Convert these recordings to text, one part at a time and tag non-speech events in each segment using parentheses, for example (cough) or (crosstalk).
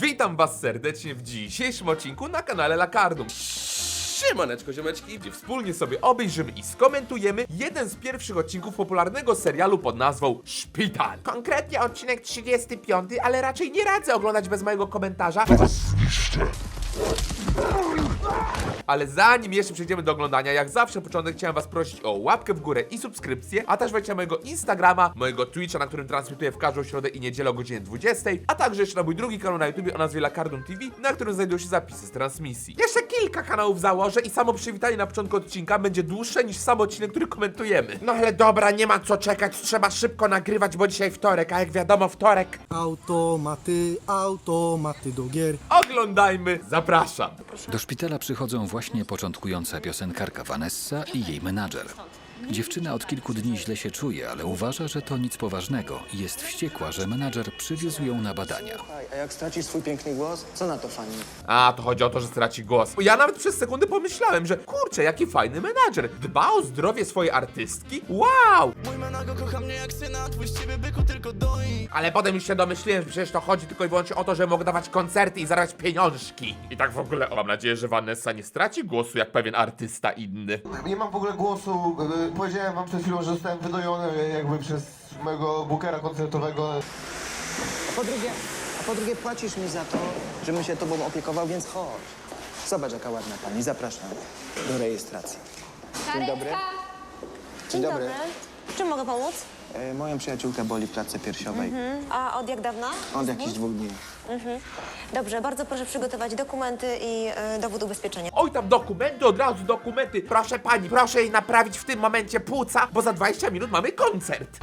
Witam was serdecznie w dzisiejszym odcinku na kanale Lakardum. Siemaneczko ziomeczki, gdzie wspólnie sobie obejrzymy i skomentujemy jeden z pierwszych odcinków popularnego serialu pod nazwą Szpital. Konkretnie odcinek 35, ale raczej nie radzę oglądać bez mojego komentarza. Ale zanim jeszcze przejdziemy do oglądania, jak zawsze na początek chciałem was prosić o łapkę w górę i subskrypcję, a też wejdźcie na mojego Instagrama, mojego Twitcha, na którym transmituję w każdą środę i niedzielę o godzinie 20, a także jeszcze na mój drugi kanał na YouTube o nazwie Lakardum TV, na którym znajdują się zapisy z transmisji. Jeszcze kilka kanałów założę i samo przywitanie na początku odcinka będzie dłuższe niż sam odcinek, który komentujemy. No ale dobra, nie ma co czekać, trzeba szybko nagrywać, bo dzisiaj wtorek, a jak wiadomo wtorek. Automaty, automaty do gier. Oglądajmy, zapraszam. Do szpitala przychodzą właśnie początkująca piosenkarka Vanessa i jej menadżer. Dziewczyna od kilku dni źle się czuje, ale uważa, że to nic poważnego i jest wściekła, że menadżer przywiózł ją na badania. Słuchaj, a jak stracisz swój piękny głos, co na to fani? A, to chodzi o to, że straci głos. Ja nawet przez sekundę pomyślałem, że kurczę, jaki fajny menadżer. Dba o zdrowie swojej artystki? Wow! Mój menago kocha mnie jak syna, twój z ciebie byku tylko doi Ale potem już się domyśliłem, że przecież to chodzi tylko i wyłącznie o to, że mogę dawać koncerty i zarabiać pieniążki. I tak w ogóle, o, mam nadzieję, że Vanessa nie straci głosu jak pewien artysta inny. Nie mam w ogóle głosu. Powiedziałem wam przed chwilą, że zostałem wydojony jakby przez mojego bookera koncertowego. A po drugie, a po drugie płacisz mi za to, żebym się tobą opiekował, więc chodź. Zobacz, jaka ładna pani. Zapraszam do rejestracji. Dzień dobry. Dzień dobry. Czym mogę pomóc? E, moją przyjaciółkę boli w klatce piersiowej. A od jak dawna? Od jakichś dwóch dni. Dobrze, bardzo proszę przygotować dokumenty i y, dowód ubezpieczenia. Oj, tam dokumenty, od razu dokumenty. Proszę pani, proszę jej naprawić w tym momencie płuca, bo za 20 minut mamy koncert.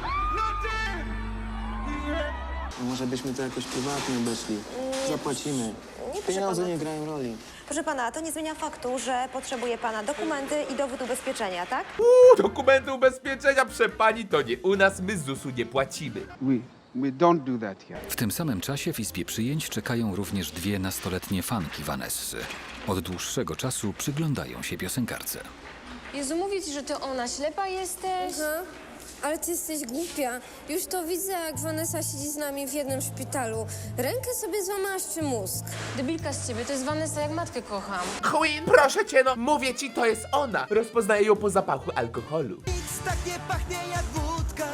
Może byśmy to jakoś prywatnie obeszli. Zapłacimy. nie Pieniądze nie grają roli. Proszę pana, to nie zmienia faktu, że potrzebuje pana dokumenty i dowód ubezpieczenia, tak? Uuu, dokumenty ubezpieczenia, przepani, to nie u nas, my z ZUS-u nie płacimy. We we don't do that here. W tym samym czasie w izbie przyjęć czekają również dwie nastoletnie fanki Vanessy. Od dłuższego czasu przyglądają się piosenkarce. Jezu, mówię ci, że ty ona ślepa jesteś. Ale ty jesteś głupia. Już to widzę, jak Vanessa siedzi z nami w jednym szpitalu. Rękę sobie złamałaś czy mózg? Debilka z ciebie, to jest Vanessa, jak matkę kocham. Queen, proszę cię, no, mówię ci, to jest ona. Rozpoznaję ją po zapachu alkoholu. Nic tak nie pachnie jak wódka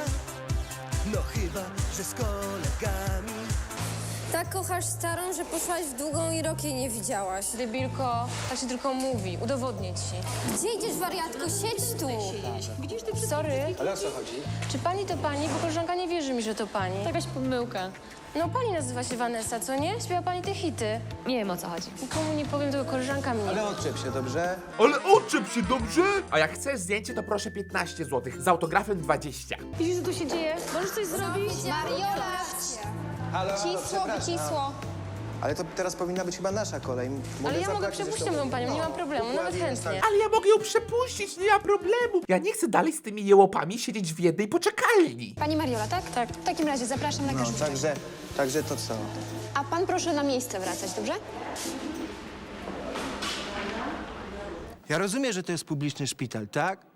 No chyba, że kolegami Tak kochasz starą, że poszłaś w długą i rok jej nie widziałaś. Debilko, tak się tylko mówi, udowodnię ci. Gdzie idziesz, wariatko? Siedź tu! Sorry, Ale o co chodzi? czy pani to pani? Bo koleżanka nie wierzy mi, że to pani. Jakaś pomyłka. No pani nazywa się Vanessa, co nie? Śpiewa pani te hity. Nie wiem o co chodzi. Nikomu nie powiem, tylko koleżanka mnie. Ale odczep się, dobrze? Ale oczep się dobrze! A jak chcesz zdjęcie, to proszę 15 zł, z autografem 20. Widzisz, co tu się dzieje? Możesz coś zrobić? Mariola! Halo, Cisło, przepraszam. wycisło. Ale to teraz powinna być chyba nasza kolej. Mogę Ale ja mogę zapłacić przepuścić zresztą. tą panią, nie mam problemu, nawet dokładnie, chętnie. tak. Ale ja mogę ją przepuścić, nie ma problemu. Ja nie chcę dalej z tymi jełopami siedzieć w jednej poczekalni. Pani Mariola, tak? Tak. W takim razie zapraszam na No, także, także to co? A pan proszę na miejsce wracać, dobrze? Ja rozumiem, że to jest publiczny szpital, tak?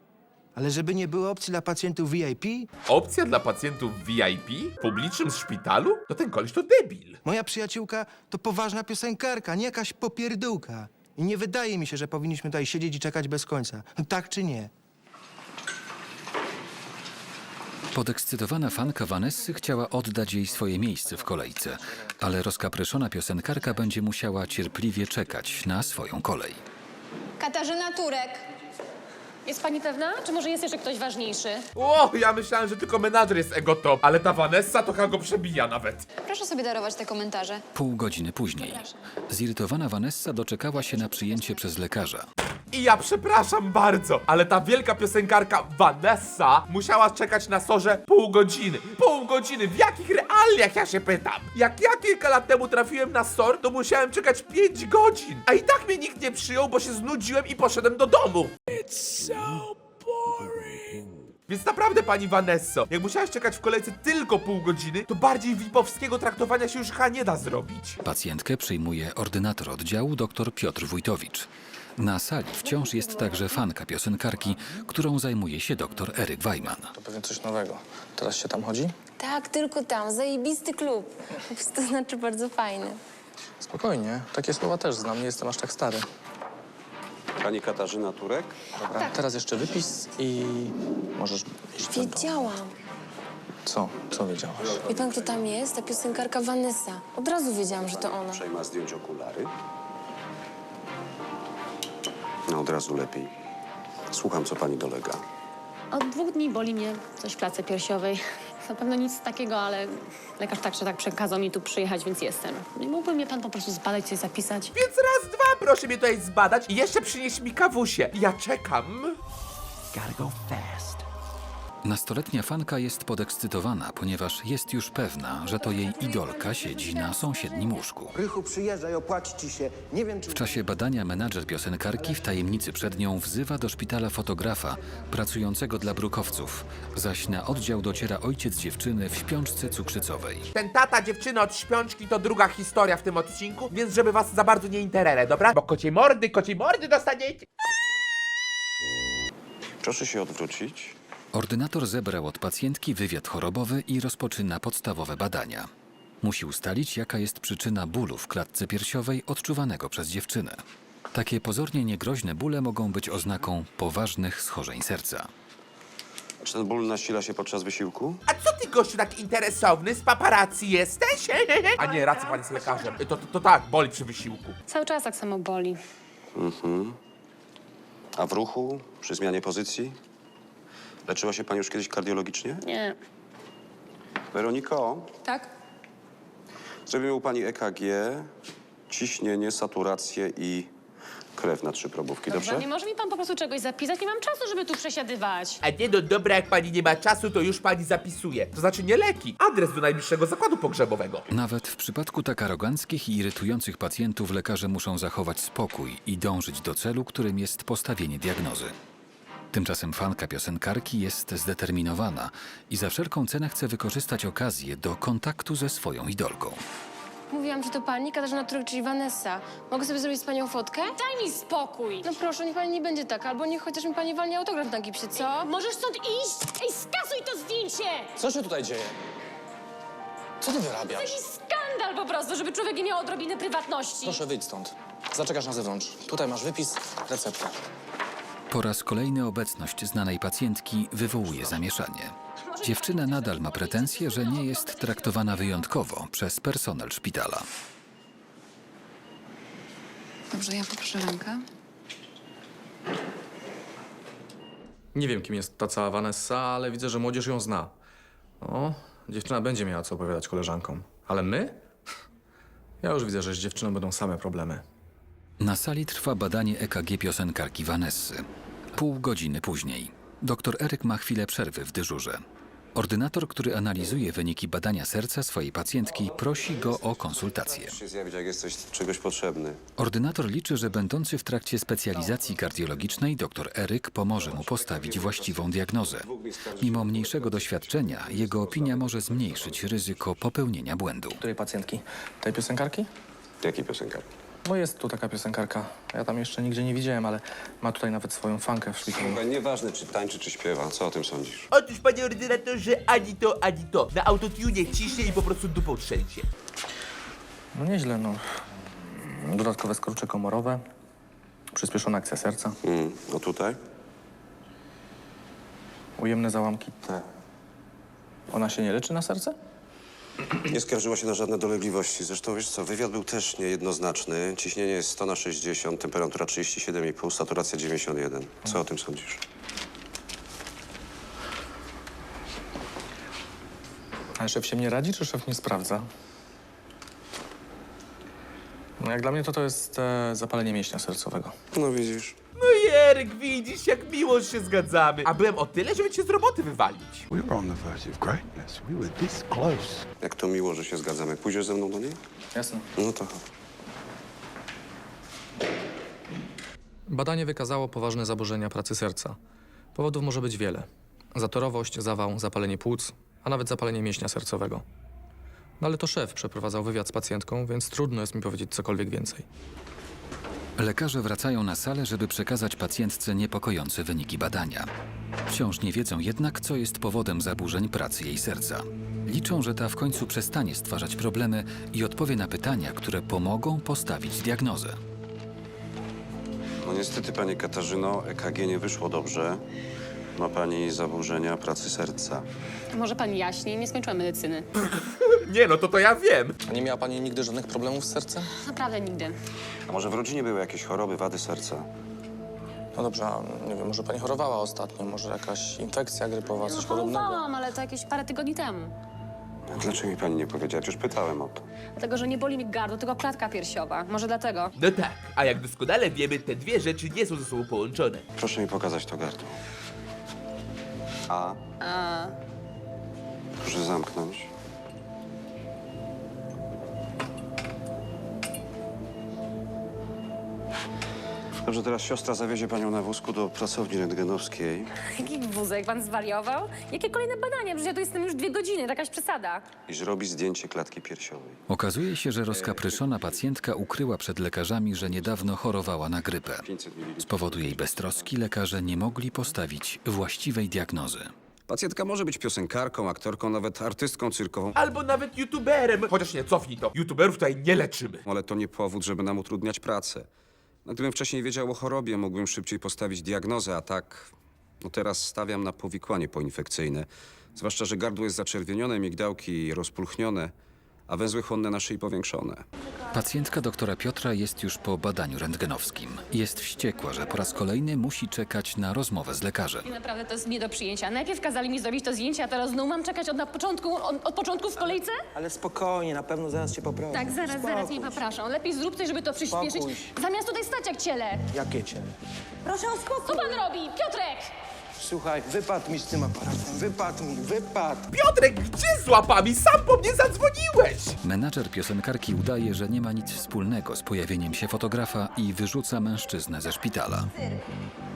Ale żeby nie było opcji dla pacjentów VIP, Opcja dla pacjentów VIP w publicznym szpitalu? To ten koleś to debil. moja przyjaciółka to poważna piosenkarka, nie jakaś popierdółka. I nie wydaje mi się, że powinniśmy tutaj siedzieć i czekać bez końca. Tak czy nie? Podekscytowana fanka Vanessy chciała oddać jej swoje miejsce w kolejce, ale rozkapryszona piosenkarka będzie musiała cierpliwie czekać na swoją kolej. Katarzyna Turek. Jest pani pewna? Czy może jest jeszcze ktoś ważniejszy? O, ja myślałem, że tylko menadżer jest ego top, ale ta Vanessa to chyba go przebija nawet. Proszę sobie darować te komentarze. Pół godziny później. Zirytowana Vanessa doczekała się na przyjęcie przez lekarza. I ja przepraszam bardzo, ale ta wielka piosenkarka Vanessa musiała czekać na sorze pół godziny. Pół godziny, w jakich realiach ja się pytam? Jak ja kilka lat temu trafiłem na SOR, to musiałem czekać 5 godzin. A i tak mnie nikt nie przyjął, bo się znudziłem i poszedłem do domu. Więc naprawdę, pani Vanesso, jak musiałaś czekać w kolejce tylko pół godziny, to bardziej wipowskiego traktowania się już chyba nie da zrobić. Pacjentkę przyjmuje ordynator oddziału dr Piotr Wójtowicz. Na sali wciąż jest także fanka piosenkarki, którą zajmuje się dr Eryk Wajman. To pewnie coś nowego. Teraz się tam chodzi? Tak, tylko tam, zajebisty klub. To znaczy bardzo fajny. Spokojnie, takie słowa też znam, nie jestem aż tak stary. Pani Katarzyna Turek? Dobra, teraz jeszcze wypis i możesz iść. Wiedziałam. Co? Co wiedziałaś? Wie pan, kto tam jest? Ta piosenkarka Vanessa. Od razu wiedziałam, że to ona. Uprzejma zdjąć okulary. No od razu lepiej. Słucham, co pani dolega. Od dwóch dni boli mnie coś w klatce piersiowej. Na pewno nic takiego, ale lekarz tak czy tak przekazał mi tu przyjechać, więc jestem. Nie mógłby mnie pan po prostu zbadać, coś zapisać? Więc raz, dwa, proszę mnie tutaj zbadać i jeszcze przynieść mi kawusie. Ja czekam. Nastoletnia fanka jest podekscytowana, ponieważ jest już pewna, że to jej idolka siedzi na sąsiednim łóżku. Rychu, przyjeżdżaj, opłaci ci się. Nie wiem, czy... W czasie badania menadżer piosenkarki w tajemnicy przed nią wzywa do szpitala fotografa pracującego dla brukowców, zaś na oddział dociera ojciec dziewczyny w śpiączce cukrzycowej. Ten tata dziewczyny od śpiączki to druga historia w tym odcinku, więc żeby was za bardzo nie interele, dobra? Bo kociej mordy, kociej mordy dostaniecie. Proszę się odwrócić. Ordynator zebrał od pacjentki wywiad chorobowy i rozpoczyna podstawowe badania. Musi ustalić, jaka jest przyczyna bólu w klatce piersiowej odczuwanego przez dziewczynę. Takie pozornie niegroźne bóle mogą być oznaką poważnych schorzeń serca. Czy ten ból nasila się podczas wysiłku? A co ty gościu tak interesowny? Z paparazzi jesteś? (laughs) A nie, racja pani z lekarzem. To, to, to tak, boli przy wysiłku. Cały czas tak samo boli. A w ruchu? Przy zmianie pozycji? Leczyła się pani już kiedyś kardiologicznie? Nie. Weroniko, Tak? zrobimy u pani EKG, ciśnienie, saturację i krew na trzy probówki, dobrze? Nie może mi pan po prostu czegoś zapisać? Nie mam czasu, żeby tu przesiadywać. A nie no dobra, jak pani nie ma czasu, to już pani zapisuje. To znaczy nie leki, adres do najbliższego zakładu pogrzebowego. Nawet w przypadku tak aroganckich i irytujących pacjentów lekarze muszą zachować spokój i dążyć do celu, którym jest postawienie diagnozy. Tymczasem fanka piosenkarki jest zdeterminowana i za wszelką cenę chce wykorzystać okazję do kontaktu ze swoją idolką. Mówiłam, że to pani, Katarzyna Turek, czyli Vanessa. Mogę sobie zrobić z panią fotkę? Daj mi spokój! No proszę, niech pani nie będzie taka, albo niech chociaż mi pani walnie autograf na gipsie, co? Możesz stąd iść? Ej, skasuj to zdjęcie! Co się tutaj dzieje? Co ty wyrabiasz? Jakiś skandal po prostu, żeby człowiek nie miał odrobiny prywatności. Proszę wyjdź stąd. Zaczekasz na zewnątrz. Tutaj masz wypis, receptę. Po raz kolejny obecność znanej pacjentki wywołuje zamieszanie. Dziewczyna nadal ma pretensje, że nie jest traktowana wyjątkowo przez personel szpitala. Dobrze, ja poproszę rękę. Nie wiem, kim jest ta cała Vanessa, ale widzę, że młodzież ją zna. O, dziewczyna będzie miała co opowiadać koleżankom. Ale my? (laughs) Ja już widzę, że z dziewczyną będą same problemy. Na sali trwa badanie EKG piosenkarki Vanessy. Pół godziny później. Doktor Eryk ma chwilę przerwy w dyżurze. Ordynator, który analizuje wyniki badania serca swojej pacjentki, prosi go o konsultację. Się zjawić, jak czegoś potrzebny. Ordynator liczy, że będący w trakcie specjalizacji kardiologicznej dr Eryk pomoże mu postawić właściwą diagnozę. Mimo mniejszego doświadczenia, jego opinia może zmniejszyć ryzyko popełnienia błędu. Której pacjentki? Tej piosenkarki? Jakiej piosenkarki? No jest tu taka piosenkarka. Ja tam jeszcze nigdzie nie widziałem, ale ma tutaj nawet swoją fankę w szpitalu. Słuchaj, nieważne, czy tańczy, czy śpiewa. Co o tym sądzisz? Otóż, panie ordynatorze, ani to, ani to. Na autotune ciśnie i po prostu dupą trzęsie. No nieźle, no. Dodatkowe skorcze komorowe, przyspieszona akcja serca, Mm, no tutaj? ujemne załamki. Ona się nie leczy na serce? Nie skarżyła się na żadne dolegliwości. Zresztą, wiesz co, wywiad był też niejednoznaczny. Ciśnienie jest 100 na 60, temperatura 37,5, saturacja 91. Co o tym sądzisz? A szef się nie radzi, czy szef nie sprawdza? No jak dla mnie to to jest e, zapalenie mięśnia sercowego. No widzisz. No Jerek, widzisz, jak miło że się zgadzamy. A byłem o tyle, żeby cię z roboty wywalić. We were on the verge of greatness. We were this close. Jak to miło, że się zgadzamy. Pójdziesz ze mną do niej? Jasne. No to chodź. Badanie wykazało poważne zaburzenia pracy serca. Powodów może być wiele. Zatorowość, zawał, zapalenie płuc, a nawet zapalenie mięśnia sercowego. No ale to szef przeprowadzał wywiad z pacjentką, więc trudno jest mi powiedzieć cokolwiek więcej. Lekarze wracają na salę, żeby przekazać pacjentce niepokojące wyniki badania. Wciąż nie wiedzą jednak, co jest powodem zaburzeń pracy jej serca. Liczą, że ta w końcu przestanie stwarzać problemy i odpowie na pytania, które pomogą postawić diagnozę. No niestety, pani Katarzyno, EKG nie wyszło dobrze. Ma pani zaburzenia pracy serca. Może pan jaśniej? Nie skończyłam medycyny. (laughs) Nie no, to to ja wiem. Nie miała pani nigdy żadnych problemów z sercem? Naprawdę nigdy. A może w rodzinie były jakieś choroby, wady serca? No dobrze, a nie wiem, może pani chorowała ostatnio, może jakaś infekcja grypowa, coś podobnego? Chorowałam, ale to jakieś parę tygodni temu. A Dlaczego mi pani nie powiedziała? Już pytałem o to. Dlatego, że nie boli mi gardło, tylko klatka piersiowa. Może dlatego. No tak, a jak doskonale wiemy, te dwie rzeczy nie są ze sobą połączone. Proszę mi pokazać to gardło. A, A, proszę zamknąć. Dobrze, teraz siostra zawiezie panią na wózku do pracowni rentgenowskiej. jaki wózek? Pan zwariował? Jakie kolejne badania? Przecież ja tu jestem już dwie godziny, to jakaś przesada. i zrobi zdjęcie klatki piersiowej. Okazuje się, że rozkapryszona pacjentka ukryła przed lekarzami, że niedawno chorowała na grypę. 500 ml. Z powodu jej beztroski lekarze nie mogli postawić właściwej diagnozy. Pacjentka może być piosenkarką, aktorką, nawet artystką cyrkową, Albo nawet youtuberem. Chociaż nie, cofnij to. Youtuberów tutaj nie leczymy. ale to nie powód, żeby nam utrudniać pracę. No, gdybym wcześniej wiedział o chorobie, mógłbym szybciej postawić diagnozę, a tak... No teraz stawiam na powikłanie poinfekcyjne. Zwłaszcza, że gardło jest zaczerwienione, migdałki rozpulchnione, a węzły chłonne na szyi powiększone. Pacjentka doktora Piotra jest już po badaniu rentgenowskim. Jest wściekła, że po raz kolejny musi czekać na rozmowę z lekarzem. I naprawdę to jest nie do przyjęcia. Najpierw kazali mi zrobić to zdjęcie, a teraz znowu mam czekać od na początku, od, od początku w kolejce? Ale spokojnie, na pewno zaraz cię poprawię. Tak, zaraz, zaraz, nie Spokój się. popraszam. Lepiej zrób coś, żeby to przyspieszyć, Spokój się. zamiast tutaj stać jak ciele. Jakie cię? Proszę o spokój. Co pan robi? Piotrek! Słuchaj, wypadł mi z tym aparatem, wypadł mi, wypadł. Piotrek, gdzie z łapami? Sam po mnie zadzwoniłeś! Menadżer piosenkarki udaje, że nie ma nic wspólnego z pojawieniem się fotografa i wyrzuca mężczyznę ze szpitala.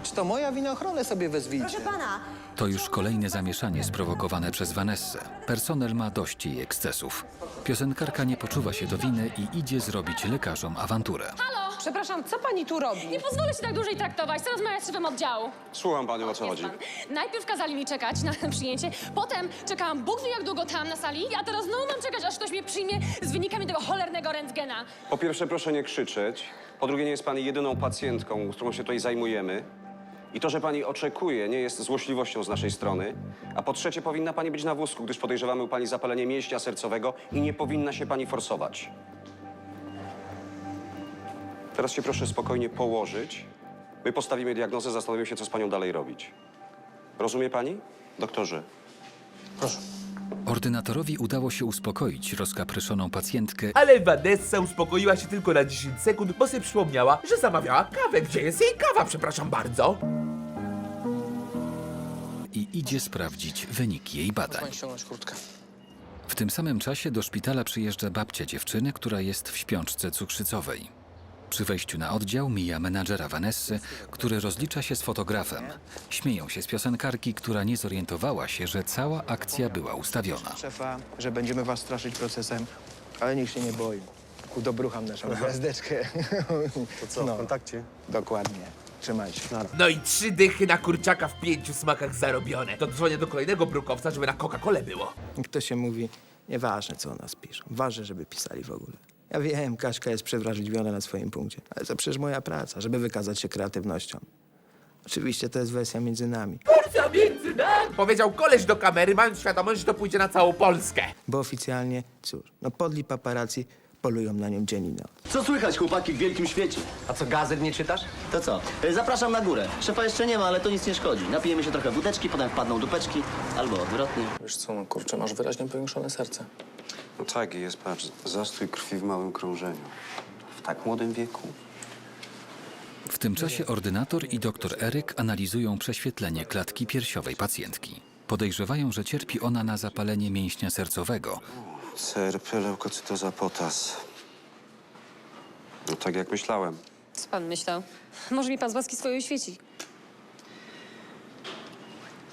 Czy to moja wina? Ochronę sobie wezwijcie. Proszę pana, To już kolejne zamieszanie sprowokowane przez Vanessę. Personel ma dość jej ekscesów. Piosenkarka nie poczuwa się do winy i idzie zrobić lekarzom awanturę. Halo! Przepraszam, co pani tu robi? Nie pozwolę się tak dłużej traktować. Co rozmawiać z szefem oddziału? Słucham panią, o co chodzi. Pan. Najpierw kazali mi czekać na (laughs) przyjęcie, potem czekałam Bóg wie jak długo tam na sali, a teraz znowu mam czekać, aż ktoś mnie przyjmie z wynikami tego cholernego rentgena. Po pierwsze, proszę nie krzyczeć. Po drugie, nie jest pani jedyną pacjentką, którą się tutaj zajmujemy. I to, że pani oczekuje, nie jest złośliwością z naszej strony. A po trzecie, powinna pani być na wózku, gdyż podejrzewamy u pani zapalenie mięśnia sercowego i nie powinna się pani forsować. Teraz się proszę spokojnie położyć. My postawimy diagnozę, zastanowimy się, co z panią dalej robić. Rozumie pani, doktorze? Ordynatorowi udało się uspokoić rozkapryszoną pacjentkę Ale Vanessa uspokoiła się tylko na 10 sekund, bo sobie przypomniała, że zamawiała kawę. Gdzie jest jej kawa, przepraszam bardzo? I idzie sprawdzić wyniki jej badań. Pani ściągnąć kurtkę. W tym samym czasie do szpitala przyjeżdża babcia dziewczyny, która jest w śpiączce cukrzycowej. Przy wejściu na oddział mija menadżera Vanessy, który rozlicza się z fotografem. Śmieją się z piosenkarki, która nie zorientowała się, że cała akcja była ustawiona. Szefa, że będziemy was straszyć procesem, ale nikt się nie boi. Udobrucham naszą gwiazdeczkę. To co, w kontakcie? Dokładnie. Trzymaj się. No i trzy dychy na kurczaka w pięciu smakach zarobione. To dzwonię do kolejnego brukowca, żeby na Coca-Colę było. Kto się mówi, nieważne co o nas piszą, ważne, żeby pisali w ogóle. Ja wiem, Kaśka jest przewrażliwiona na swoim punkcie, ale to przecież moja praca, żeby wykazać się kreatywnością. Oczywiście to jest wersja między nami, Kurczę między nami! Powiedział koleś do kamery, mając świadomość, że to pójdzie na całą Polskę. bo oficjalnie, cóż, no podli paparazzi polują na nią dzień i noc. Co słychać, chłopaki, w wielkim świecie? A co, gazet nie czytasz? To co? Y, Zapraszam na górę. Szefa jeszcze nie ma, ale to nic nie szkodzi. Napijemy się trochę wódeczki, potem wpadną dupeczki, albo odwrotnie. Wiesz co, no kurczę, masz wyraźnie powiększone serce. No tak, jest, patrz, zastój krwi w małym krążeniu. W tak młodym wieku. W tym czasie ordynator i doktor Eryk analizują prześwietlenie klatki piersiowej pacjentki. Podejrzewają, że cierpi ona na zapalenie mięśnia sercowego, CRP, leukocytoza, potas. No tak jak myślałem. Co pan myślał? Może mi pan z łaski swojej świeci.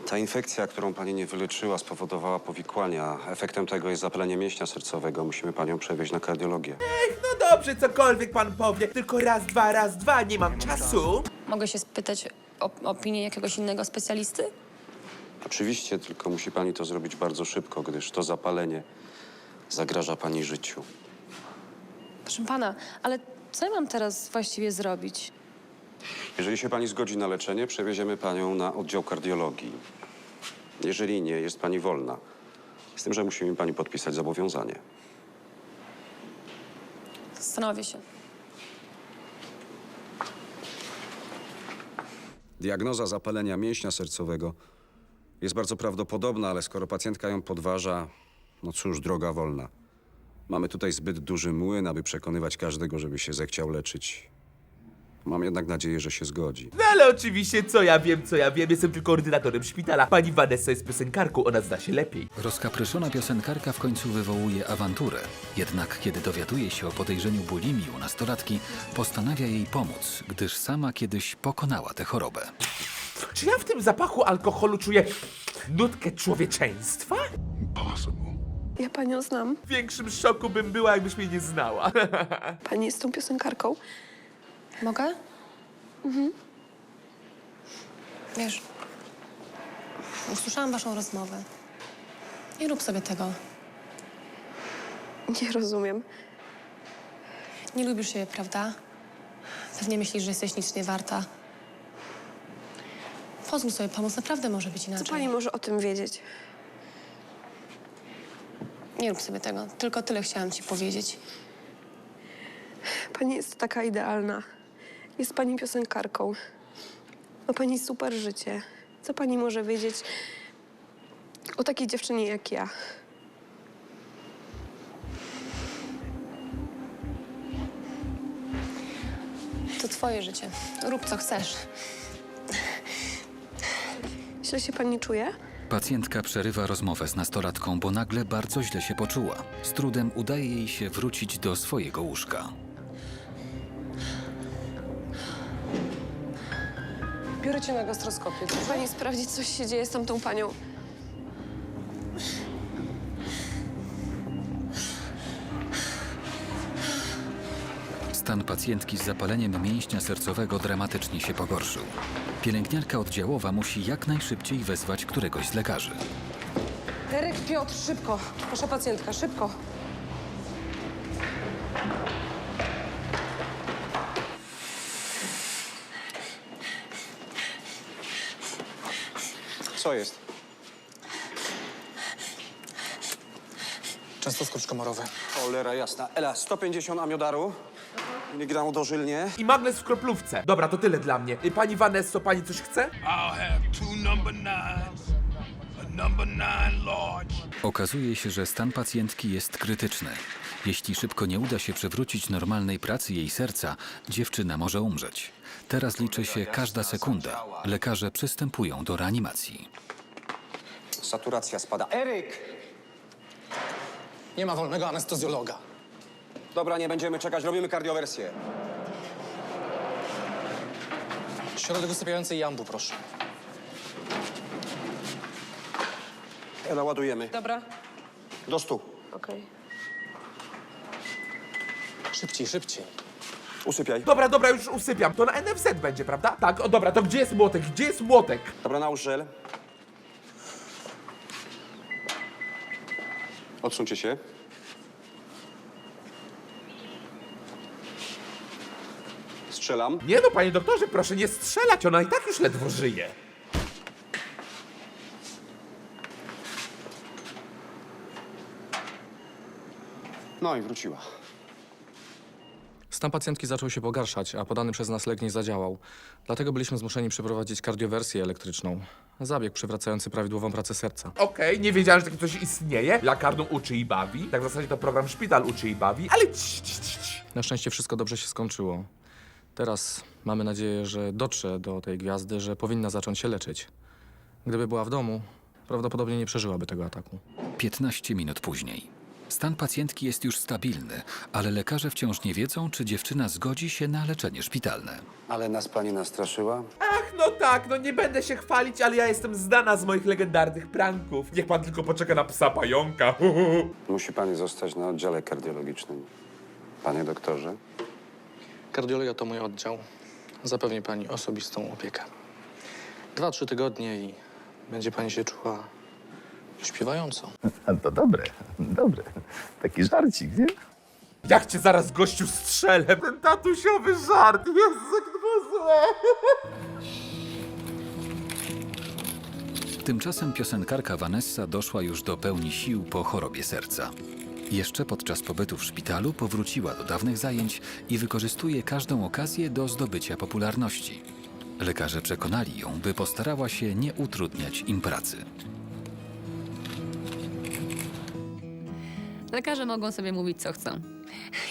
Ta infekcja, którą pani nie wyleczyła, spowodowała powikłania. Efektem tego jest zapalenie mięśnia sercowego. Musimy panią przewieźć na kardiologię. No dobrze, cokolwiek pan powie. Tylko raz, dwa, raz, dwa, nie mam czasu. Mogę się spytać o opinię jakiegoś innego specjalisty? Oczywiście, tylko musi pani to zrobić bardzo szybko, gdyż to zapalenie zagraża pani życiu. Proszę pana, ale co ja mam teraz właściwie zrobić? Jeżeli się pani zgodzi na leczenie, przewieziemy panią na oddział kardiologii. Jeżeli nie, jest pani wolna. Z tym, że musi mi pani podpisać zobowiązanie. Zastanowię się. Diagnoza zapalenia mięśnia sercowego jest bardzo prawdopodobna, ale skoro pacjentka ją podważa, no cóż, droga wolna. Mamy tutaj zbyt duży młyn, aby przekonywać każdego, żeby się zechciał leczyć. Mam jednak nadzieję, że się zgodzi. No ale oczywiście, co ja wiem, co ja wiem, jestem tylko ordynatorem szpitala. Pani Vanessa jest piosenkarką, ona zna się lepiej. Rozkapryszona piosenkarka w końcu wywołuje awanturę. Jednak kiedy dowiaduje się o podejrzeniu bulimii u nastolatki, postanawia jej pomóc, gdyż sama kiedyś pokonała tę chorobę. Czy ja w tym zapachu alkoholu czuję nutkę człowieczeństwa? Ja panią znam. W większym szoku bym była, jakbyś mnie nie znała. (laughs) Pani jest tą piosenkarką. Mogę? Mhm. Wiesz, usłyszałam waszą rozmowę. Nie rób sobie tego. Nie rozumiem. Nie lubisz siebie, prawda? Pewnie myślisz, że jesteś nic nie warta. Pozwól sobie pomóc, naprawdę może być inaczej. Co pani może o tym wiedzieć? Nie rób sobie tego. Tylko tyle chciałam ci powiedzieć. Pani jest taka idealna. Jest pani piosenkarką. Ma pani super życie. Co pani może wiedzieć o takiej dziewczynie jak ja? To twoje życie. Rób co chcesz. Źle się pani czuje? Pacjentka przerywa rozmowę z nastolatką, bo nagle bardzo źle się poczuła. Z trudem udaje jej się wrócić do swojego łóżka. Biorę cię na gastroskopię. Chce pani sprawdzić, coś się dzieje z tamtą panią? Stan pacjentki z zapaleniem mięśnia sercowego dramatycznie się pogorszył. Pielęgniarka oddziałowa musi jak najszybciej wezwać któregoś z lekarzy. Eryk, Piotr, szybko. Wasza pacjentka, szybko. Co jest? Często skurcz komorowy. Cholera jasna. Ela, 150 amiodaru, miligramu dożylnie. I magnes w kroplówce. Dobra, to tyle dla mnie. Y, Pani Vanesso, pani coś chce? Okazuje się, że stan pacjentki jest krytyczny. Jeśli szybko nie uda się przywrócić normalnej pracy jej serca, dziewczyna może umrzeć. Teraz liczy się każda sekunda. Lekarze przystępują do reanimacji. Saturacja spada. Eryk! Nie ma wolnego anestezjologa. Dobra, nie będziemy czekać, robimy kardiowersję. Środek usypiający i ambu, proszę. Ela, ładujemy. Dobra. Do stu. Okej. Szybciej, szybciej. Usypiaj. Dobra, dobra, już usypiam. To na NFZ będzie, prawda? Tak, o dobra, to gdzie jest młotek? Gdzie jest młotek? Dobra, nałóż żel. Odsuńcie się. Strzelam. Nie no, panie doktorze, proszę nie strzelać, ona i tak już ledwo żyje. No i wróciła. Stan pacjentki zaczął się pogarszać, a podany przez nas lek nie zadziałał. Dlatego byliśmy zmuszeni przeprowadzić kardiowersję elektryczną. Zabieg przywracający prawidłową pracę serca. Okej, nie wiedziałem, że takie coś istnieje. Lakarną uczy i bawi. Tak w zasadzie to program Szpital uczy i bawi, ale cii, cii, cii, cii. Na szczęście wszystko dobrze się skończyło. Teraz mamy nadzieję, że dotrze do tej gwiazdy, że powinna zacząć się leczyć. Gdyby była w domu, prawdopodobnie nie przeżyłaby tego ataku. 15 minut później. Stan pacjentki jest już stabilny, ale lekarze wciąż nie wiedzą, czy dziewczyna zgodzi się na leczenie szpitalne. Ale nas pani nastraszyła? Ach, no tak, no nie będę się chwalić, ale ja jestem znana z moich legendarnych pranków. Niech pan tylko poczeka na psa pająka. (laughs) Musi pani zostać na oddziale kardiologicznym. Panie doktorze? Kardiologia to mój oddział. Zapewni pani osobistą opiekę. Dwa, trzy tygodnie i będzie pani się czuła śpiewająco. To dobre, dobre. Taki żarcik, nie? Jak cię zaraz gościu strzelę? Ten tatusiowy żart, Jezu, jak to było złe. Tymczasem piosenkarka Vanessa doszła już do pełni sił po chorobie serca. Jeszcze podczas pobytu w szpitalu powróciła do dawnych zajęć i wykorzystuje każdą okazję do zdobycia popularności. Lekarze przekonali ją, by postarała się nie utrudniać im pracy. Lekarze mogą sobie mówić, co chcą.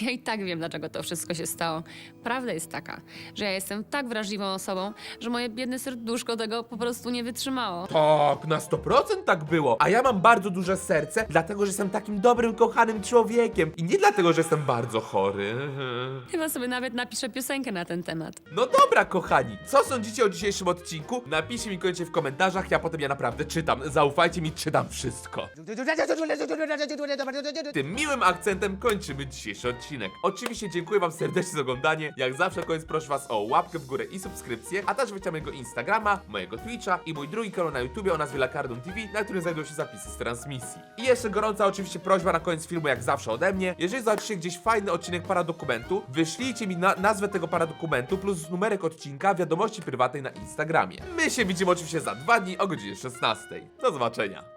Ja i tak wiem, dlaczego to wszystko się stało. Prawda jest taka, że ja jestem tak wrażliwą osobą, że moje biedne serduszko tego po prostu nie wytrzymało. Tak, na 100% tak było. A ja mam bardzo duże serce, dlatego że jestem takim dobrym, kochanym człowiekiem. I nie dlatego, że jestem bardzo chory. (laughs) Chyba sobie nawet napiszę piosenkę na ten temat. No dobra, kochani, co sądzicie o dzisiejszym odcinku? Napiszcie mi koniecznie w komentarzach, ja potem ja naprawdę czytam. Zaufajcie mi, czytam wszystko. (laughs) Tym miłym akcentem kończymy dzisiejszy odcinek. Oczywiście dziękuję wam serdecznie za oglądanie. Jak zawsze na koniec proszę was o łapkę w górę i subskrypcję, a też wejdźcie mojego Instagrama, mojego Twitcha i mój drugi kanał na YouTubie o nazwie Lakardon TV, na którym znajdują się zapisy z transmisji. I jeszcze gorąca oczywiście prośba na koniec filmu, jak zawsze ode mnie. Jeżeli zobaczycie gdzieś fajny odcinek paradokumentu, wyślijcie mi na nazwę tego paradokumentu plus numerek odcinka wiadomości prywatnej na Instagramie. My się widzimy oczywiście za dwa dni o godzinie 16. Do zobaczenia.